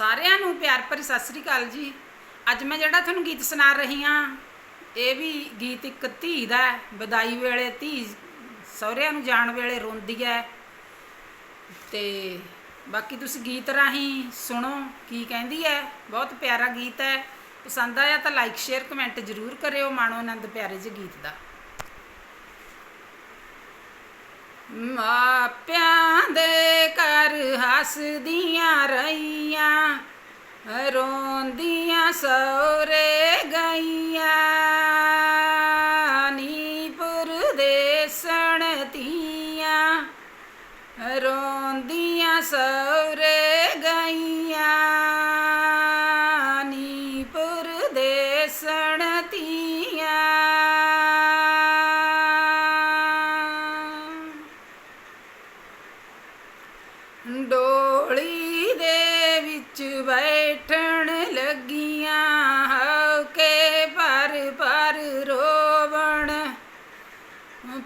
ਸਾਰਿਆਂ ਨੂੰ ਪਿਆਰ ਭਰੀ ਸਤਿ ਸ੍ਰੀ ਅਕਾਲ ਜੀ। ਅੱਜ ਮੈਂ ਜਿਹੜਾ ਤੁਹਾਨੂੰ ਗੀਤ ਸੁਣਾ ਰਹੀ ਹਾਂ, ਇਹ ਵੀ ਗੀਤ ਇੱਕ ਧੀ ਦਾ ਹੈ। ਵਿਦਾਈ ਵੇਲੇ ਧੀ ਸਹੁਰਿਆਂ ਨੂੰ ਜਾਣ ਵੇਲੇ ਰੋਂਦੀ ਹੈ। ਤੇ ਬਾਕੀ ਤੁਸੀਂ ਗੀਤ ਰਾਹੀਂ ਸੁਣੋ, ਕੀ ਕਹਿੰਦੀ ਹੈ, ਬਹੁਤ ਪਿਆਰਾ ਗੀਤ ਹੈ। ਪਸੰਦ ਆਇਆ ਤਾਂ ਲਾਈਕ ਸ਼ੇਅਰ ਕਮੈਂਟ ਜ਼ਰੂਰ ਕਰਿਓ ਮਾਣੋ ਆਨੰਦ ਪਿਆਰੇ ਜਿਹੇ ਗੀਤ ਦਾ। ਮਾਪਿਆਂ ਦੇ ਹੱਸਦੀਆਂ ਰਹੀਆਂ ਰੋਂਦੀਆਂ ਸੌਰੇ ਗਈਆਂ। ਨੀਪੁਰ ਦੇ ਸਣਤੀਆਂ ਰੋਂਦੀਆਂ ਸੌਰੇ ਗਈਆਂ। ਨੀਪੁਰ ਦੇ ਸਣਤੀਆਂ ਡੋਲੀ ਦੇ ਵਿੱਚ ਬੈਠਣ ਲੱਗੀਆਂ ਹੋ ਪਰ ਪਰ ਰੋਵਣ।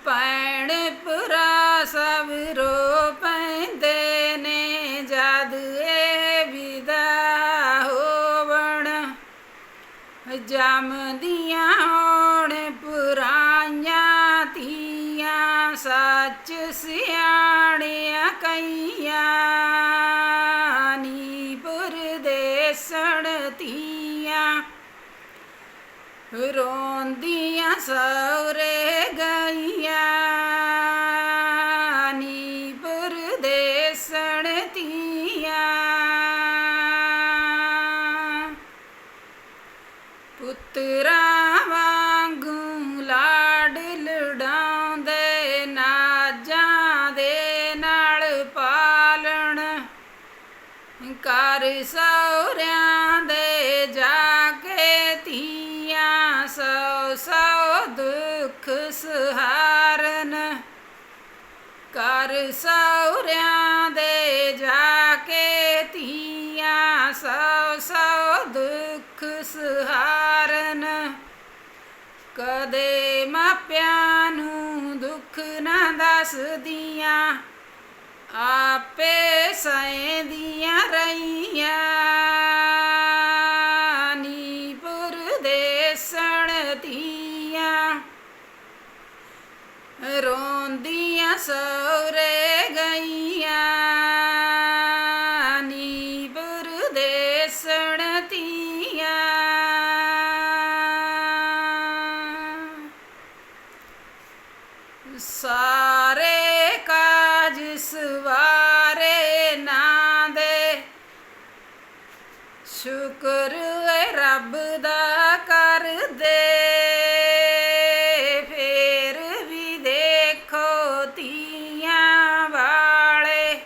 ਪੈਣ ਪੁਰਾ ਸਭ ਰੋ ਪੈਂਦੇ ਨੇ, ਜਦ ਇਹ ਵਿਦਾ ਹੋਵਣ। ਜੰਮਦੀਆਂ ਹੋਣ ਪੁਰਾ ਸੱਚ ਸਿਆਣਿਆ ਕਈਆਂ ਨੀ ਦੇ ਸਣਤੀਆਂ ਰੋਂਦੀਆਂ ਸੌਰੇ ਗਈਆਂ ਨੀਪੁਰ ਦੇ ਸਣਤੀਆਂ ਪੁੱਤਰਾਂ ਕਰ ਸੌਰਿਆਂ ਦੇ ਜਾ ਕੇ ਧੀਆਂ, ਸੌ ਸੌ ਦੁੱਖ ਸਹਾਰਨ। ਕਰ ਸੌਰਿਆਂ ਦੇ ਜਾ ਕੇ ਧੀਆਂ, ਸੌ ਸੌ ਦੁੱਖ ਸਹਾਰਨ। ਕਦੇ ਮਾਪਿਆਂ ਨੂੰ ਦੁੱਖ ਨਾ ਦੱਸਦੀਆਂ ਆਪੇ ਸੈਂਦੀਆਂ ਰਹੀਆਂ ਨੀਪੁਰ ਦੇ ਸਣਤੀਆਂ ਰੋਂਦੀਆਂ ਸੌਰੇ ਗਈਆਂ ਨੀਪੁਰ ਦੇ ਸਣਤੀਆਂ ਸਾਰੇ ਸ਼ੁਕਰ ਏ ਰੱਬ ਦਾ ਕਰਦੇ। ਫੇਰ ਵੀ ਦੇਖੋ ਤੀਆਂ ਵਾਲੇ।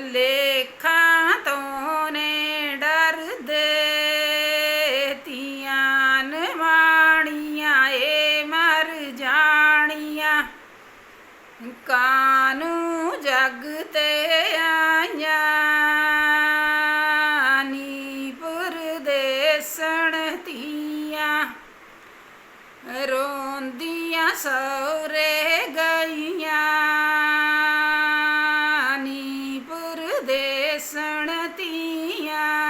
ਲੇਖਾਂ ਤੋਂ ਨੇ ਡਰਦੇ। ਧੀਆਂ ਨਵਾਣੀਆਂ ਏ ਮਰ ਜਾਣੀਆਂ। ਕਾਨੂੰ ਜਗ ਤੇ ਰੋਂਦੀਆਂ ਸੌਰੇ ਗਈਆਂ ਨੀ ਪਰਦੇਸਣ ਤੀਆਂ।